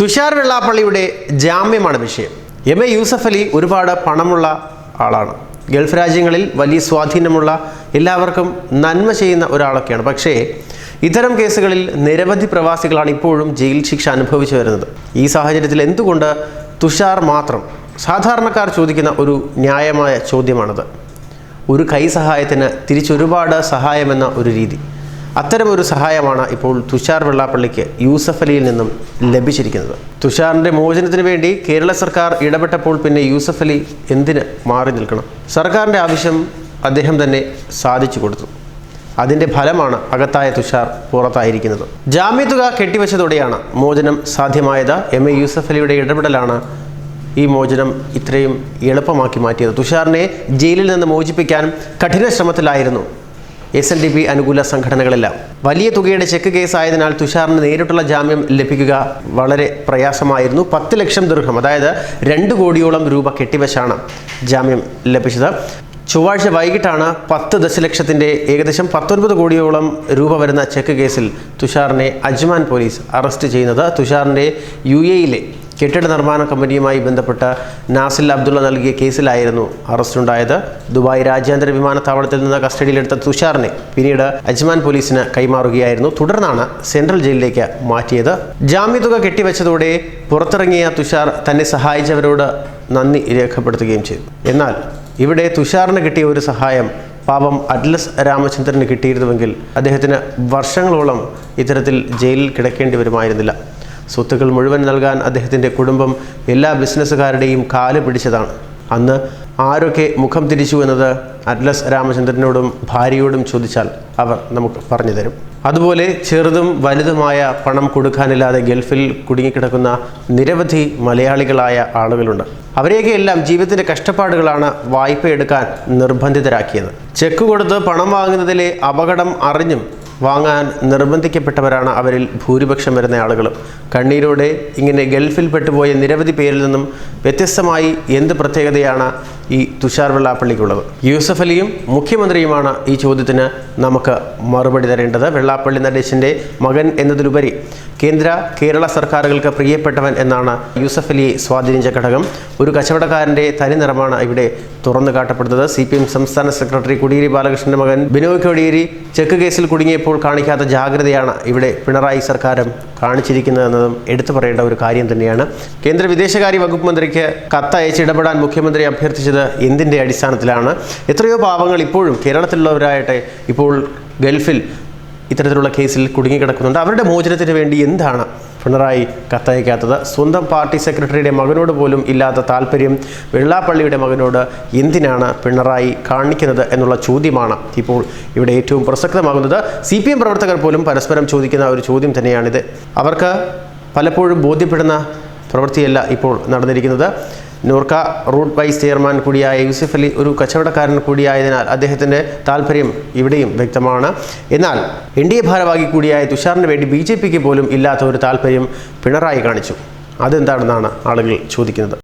തുഷാർ വെള്ളാപ്പള്ളിയുടെ ജാമ്യമാണ് വിഷയം. M A Yusuf Ali ഒരുപാട് പണമുള്ള ആളാണ്. ഗൾഫ് രാജ്യങ്ങളിൽ വലിയ സ്വാധീനമുള്ള എല്ലാവർക്കും നന്മ ചെയ്യുന്ന ഒരാളൊക്കെയാണ്. പക്ഷേ ഇത്തരം കേസുകളിൽ നിരവധി പ്രവാസികളാണ് ഇപ്പോഴും ജയിൽ ശിക്ഷ അനുഭവിച്ചു വരുന്നത്. ഈ സാഹചര്യത്തിൽ എന്തുകൊണ്ട് തുഷാർ മാത്രം? സാധാരണക്കാർ ചോദിക്കുന്ന ഒരു ന്യായമായ ചോദ്യമാണത്. ഒരു കൈ സഹായത്തിന് തിരിച്ചൊരുപാട് സഹായമെന്ന ഒരു രീതി. അത്തരമൊരു സഹായമാണ് ഇപ്പോൾ തുഷാർ വെള്ളാപ്പള്ളിക്ക് യൂസഫ് അലിയിൽ നിന്നും ലഭിച്ചിരിക്കുന്നത്. തുഷാറിന്റെ മോചനത്തിന് വേണ്ടി കേരള സർക്കാർ ഇടപെട്ടപ്പോൾ പിന്നെ യൂസഫ് അലി എന്തിന് മാറി നിൽക്കണം? സർക്കാരിന്റെ ആവശ്യം അദ്ദേഹം തന്നെ സാധിച്ചു കൊടുത്തു. അതിന്റെ ഫലമാണ് അകത്തായ തുഷാർ പുറത്തായിരിക്കുന്നത്. ജാമ്യത്തുക കെട്ടിവെച്ചതോടെയാണ് മോചനം സാധ്യമായത്. എം. എ. യൂസഫ് അലിയുടെ ഇടപെടലാണ് ഈ മോചനം ഇത്രയും എളുപ്പമാക്കി മാറ്റിയത്. തുഷാറിനെ ജയിലിൽ നിന്ന് മോചിപ്പിക്കാൻ കഠിന ശ്രമത്തിലായിരുന്നു എസ് എൻ ഡി പി അനുകൂല സംഘടനകളെല്ലാം. വലിയ തുകയുടെ ചെക്ക് കേസായതിനാൽ തുഷാറിന് നേരിട്ടുള്ള ജാമ്യം ലഭിക്കുക വളരെ പ്രയാസമായിരുന്നു. പത്ത് ലക്ഷം ദീർഘം അതായത് രണ്ട് കോടിയോളം രൂപ കെട്ടിവെച്ചാണ് ജാമ്യം ലഭിച്ചത്. ചൊവ്വാഴ്ച വൈകിട്ടാണ് പത്ത് ദശലക്ഷത്തിന്റെ ഏകദേശം പത്തൊൻപത് കോടിയോളം രൂപ വരുന്ന ചെക്ക് കേസിൽ തുഷാറിനെ അജ്മാൻ പോലീസ് അറസ്റ്റ് ചെയ്യുന്നത്. തുഷാറിന്റെ യു എയിലെ കെട്ടിട നിർമ്മാണ കമ്പനിയുമായി ബന്ധപ്പെട്ട നാസിൽ അബ്ദുള്ള നൽകിയ കേസിലായിരുന്നു അറസ്റ്റുണ്ടായത്. ദുബായ് രാജ്യാന്തര വിമാനത്താവളത്തിൽ നിന്ന് കസ്റ്റഡിയിലെടുത്ത തുഷാറിനെ പിന്നീട് അജ്മാൻ പോലീസിന് കൈമാറുകയായിരുന്നു. തുടർന്നാണ് സെൻട്രൽ ജയിലിലേക്ക് മാറ്റിയത്. ജാമ്യതുക കെട്ടിവെച്ചതോടെ പുറത്തിറങ്ങിയ തുഷാർ തന്നെ സഹായിച്ചവരോട് നന്ദി രേഖപ്പെടുത്തുകയും ചെയ്തു. എന്നാൽ ഇവിടെ തുഷാറിന് കിട്ടിയ ഒരു സഹായം പാപം അഡ്ലസ് രാമചന്ദ്രന് കിട്ടിയിരുന്നുവെങ്കിൽ അദ്ദേഹത്തിന് വർഷങ്ങളോളം ഇത്തരത്തിൽ ജയിലിൽ കിടക്കേണ്ടി വരുമായിരുന്നില്ല. സ്വത്തുക്കൾ മുഴുവൻ നൽകാൻ അദ്ദേഹത്തിന്റെ കുടുംബം എല്ലാ ബിസിനസ്സുകാരുടെയും കാൽ പിടിച്ചതാണ്. അന്ന് ആരൊക്കെ മുഖം തിരിച്ചു എന്നത് അറ്റ്ലസ് രാമചന്ദ്രനോടും ഭാര്യയോടും ചോദിച്ചാൽ അവർ നമുക്ക് പറഞ്ഞു തരും. അതുപോലെ ചെറുതും വലുതുമായ പണം കൊടുക്കാനില്ലാതെ ഗൾഫിൽ കുടുങ്ങിക്കിടക്കുന്ന നിരവധി മലയാളികളായ ആളുകളുണ്ട്. അവരെയൊക്കെ എല്ലാം ജീവിതത്തിന്റെ കഷ്ടപ്പാടുകളാണ് വായ്പയെടുക്കാൻ നിർബന്ധിതരാക്കിയത്. ചെക്ക് കൊടുത്ത് പണം വാങ്ങുന്നതിലെ അപകടം അറിഞ്ഞും വാങ്ങാൻ നിർബന്ധിക്കപ്പെട്ടവരാണ് അവരിൽ ഭൂരിപക്ഷം വരുന്ന ആളുകളും. കണ്ണീരോടെ ഇങ്ങനെ ഗൾഫിൽ പെട്ടുപോയ നിരവധി പേരിൽ നിന്നും വ്യത്യസ്തമായി എന്ത് പ്രത്യേകതയാണ് ഈ തുഷാർ വെള്ളാപ്പള്ളിക്കുള്ളത്. യൂസഫ് അലിയും മുഖ്യമന്ത്രിയുമാണ് ഈ ചോദ്യത്തിന് നമുക്ക് മറുപടി തരേണ്ടത്. വെള്ളാപ്പള്ളി നടേശന്റെ മകൻ എന്നതിലുപരി കേന്ദ്ര കേരള സർക്കാരുകൾക്ക് പ്രിയപ്പെട്ടവൻ എന്നാണ് യൂസഫ് അലിയെ സ്വാധീനിച്ച ഘടകം. ഒരു കച്ചവടക്കാരന്റെ തനി നിറമാണ് ഇവിടെ തുറന്നു കാട്ടപ്പെടുന്നത്. സി പി എം സംസ്ഥാന സെക്രട്ടറി കുടിയേരി ബാലകൃഷ്ണന്റെ മകൻ ബിനോയ് കോടിയേരി ചെക്ക് കേസിൽ കുടുങ്ങിയപ്പോൾ കാണിക്കാത്ത ജാഗ്രതയാണ് ഇവിടെ പിണറായി സർക്കാരും കാണിച്ചിരിക്കുന്നതെന്നതും എടുത്തു പറയേണ്ട ഒരു കാര്യം തന്നെയാണ്. കേന്ദ്ര വിദേശകാര്യ വകുപ്പ് മന്ത്രിക്ക് കത്തയച്ച് ഇടപെടാൻ മുഖ്യമന്ത്രി അഭ്യർത്ഥിച്ചത് എന്തിന്റെ അടിസ്ഥാനത്തിലാണ്? എത്രയോ പാവങ്ങൾ ഇപ്പോഴും കേരളത്തിലുള്ളവരായിട്ട് ഇപ്പോൾ ഗൾഫിൽ ഇത്തരത്തിലുള്ള കേസിൽ കുടുങ്ങിക്കിടക്കുന്നുണ്ട്. അവരുടെ മോചനത്തിന് വേണ്ടി എന്താണ് പിണറായി കത്തയക്കാത്തത്? സ്വന്തം പാർട്ടി സെക്രട്ടറിയുടെ മകനോട് പോലും ഇല്ലാത്ത താല്പര്യം വെള്ളാപ്പള്ളിയുടെ മകനോട് എന്തിനാണ് പിണറായി കാണിക്കുന്നത് എന്നുള്ള ചോദ്യമാണ് ഇപ്പോൾ ഇവിടെ ഏറ്റവും പ്രസക്തമാകുന്നത്. സി പി എം പ്രവർത്തകർ പോലും പരസ്പരം ചോദിക്കുന്ന ഒരു ചോദ്യം തന്നെയാണിത്. അവർക്ക് പലപ്പോഴും ബോധ്യപ്പെടുന്ന പ്രവൃത്തിയല്ല ഇപ്പോൾ നടന്നിരിക്കുന്നത്. നൂർക്ക റൂട്ട് വൈസ് ചെയർമാൻ കൂടിയായ യൂസഫ് അലി ഒരു കച്ചവടക്കാരൻ കൂടിയായതിനാൽ അദ്ദേഹത്തിന്റെ താല്പര്യം ഇവിടെയും വ്യക്തമാണ്. എന്നാൽ എൻ ഡി എ ഭാരവാഹി കൂടിയായ തുഷാറിന് വേണ്ടി ബി ജെ പിക്ക് പോലും ഇല്ലാത്ത ഒരു താല്പര്യം പിണറായി കാണിച്ചു. അതെന്താണെന്നാണ് ആളുകൾ ചോദിക്കുന്നത്.